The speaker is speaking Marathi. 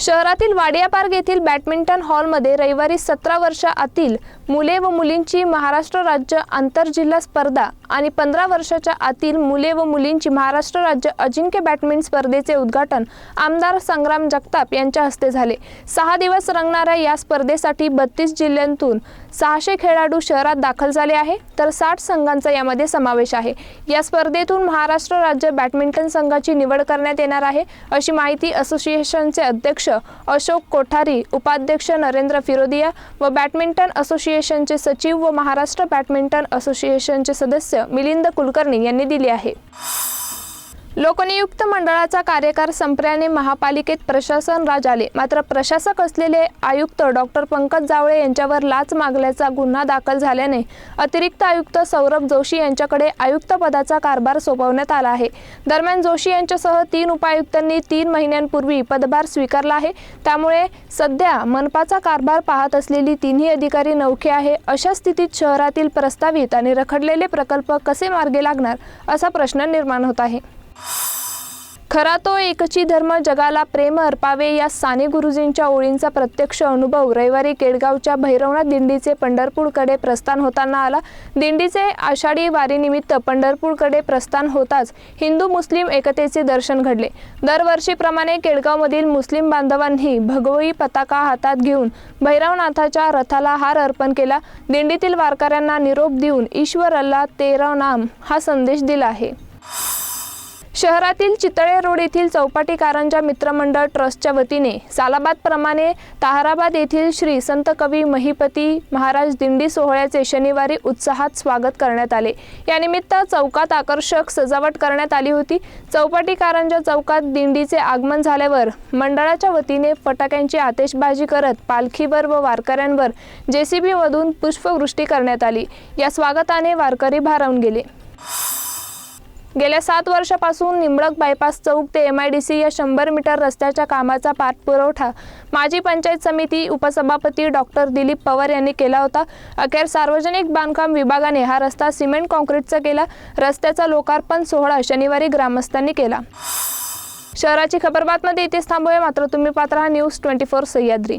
शहरातील वाडिया पार्क येथील बॅडमिंटन हॉलमध्ये रविवारी सतरा वर्षा आतील मुले व मुलींची महाराष्ट्र राज्य आंतरजिल्हा स्पर्धा आणि पंधरा वर्षाच्या आतील मुले व मुलींची महाराष्ट्र राज्य अजिंक्य बॅडमिंटन स्पर्धेचे उद्घाटन आमदार संग्राम जगताप यांच्या हस्ते झाले. सहा दिवस रंगणाऱ्या या स्पर्धेसाठी बत्तीस जिल्ह्यांतून सहाशे खेळाडू शहरात दाखल झाले आहे तर साठ संघांचा यामध्ये समावेश आहे. या स्पर्धेतून महाराष्ट्र राज्य बॅडमिंटन संघाची निवड करण्यात येणार आहे अशी माहिती असोसिएशनचे अध्यक्ष अशोक कोठारी उपाध्यक्ष नरेंद्र फिरोदिया व बॅडमिंटन असोसिएशनचे सचिव व महाराष्ट्र बॅडमिंटन असोसिएशनचे सदस्य मिलिंद कुलकर्णी यांनी दिली आहे. लोकनियुक्त मंडळाचा कार्यकाळ संपल्याने महापालिकेत प्रशासन राज आले. मात्र प्रशासक असलेले आयुक्त डॉक्टर पंकज जावळे यांच्यावर लाच मागल्याचा गुन्हा दाखल झाल्याने अतिरिक्त आयुक्त सौरभ जोशी यांच्याकडे आयुक्त पदाचा कारभार सोपवण्यात आला आहे. दरम्यान जोशी यांच्यासह तीन उपायुक्तांनी तीन महिन्यांपूर्वी पदभार स्वीकारला आहे. त्यामुळे सध्या मनपाचा कारभार पाहत असलेली तिन्ही अधिकारी नौखे आहे. अशा स्थितीत शहरातील प्रस्तावित आणि रखडलेले प्रकल्प कसे मार्गी लागणार असा प्रश्न निर्माण होत आहे. खरा तो एकची धर्म जगाला प्रेम अर्पावे या साने गुरुजींच्या ओळींचा प्रत्यक्ष अनुभव रविवारी केडगावच्या भैरवनाथ दिंडीचे पंढरपूरकडे प्रस्थान होताना आला. दिंडीचे आषाढी वारीनिमित्त पंढरपूरकडे प्रस्थान होताच हिंदू मुस्लिम एकतेचे दर्शन घडले. दरवर्षीप्रमाणे केडगावमधील मुस्लिम बांधवांनी भगवई पताका हातात घेऊन भैरवनाथाच्या रथाला हार अर्पण केला. दिंडीतील वारकऱ्यांना निरोप देऊन ईश्वर अल्ला तेरा नाम हा संदेश दिला आहे. शहरातील चितळे रोड येथील चौपाटी कारंजा मित्रमंडळ ट्रस्टच्या वतीने सालाबादप्रमाणे ताहराबाद येथील श्री संत कवी महिपती महाराज दिंडी सोहळ्याचे शनिवारी उत्साहात स्वागत करण्यात आले. यानिमित्त चौकात आकर्षक सजावट करण्यात आली होती. चौपाटी कारंजा चौकात दिंडीचे आगमन झाल्यावर मंडळाच्या वतीने फटाक्यांची आतिषबाजी करत पालखीवर व वारकऱ्यांवर जेसीबीमधून पुष्पवृष्टी करण्यात आली. या स्वागताने वारकरी भारावून गेले. गेल्या सात वर्षापासून निंबळक बायपास चौक ते एम आय डी सी या शंभर मीटर रस्त्याच्या कामाचा पाठपुरवठा माजी पंचायत समिती उपसभापती डॉक्टर दिलीप पवार यांनी केला होता. अखेर सार्वजनिक बांधकाम विभागाने हा रस्ता सिमेंट कॉन्क्रीटचा केला. रस्त्याचा लोकार्पण सोहळा शनिवारी ग्रामस्थांनी केला. शहराची खबरबातमध्ये इथेच थांबूया. मात्र तुम्ही पात्र हा न्यूज ट्वेंटी फोर सह्याद्री.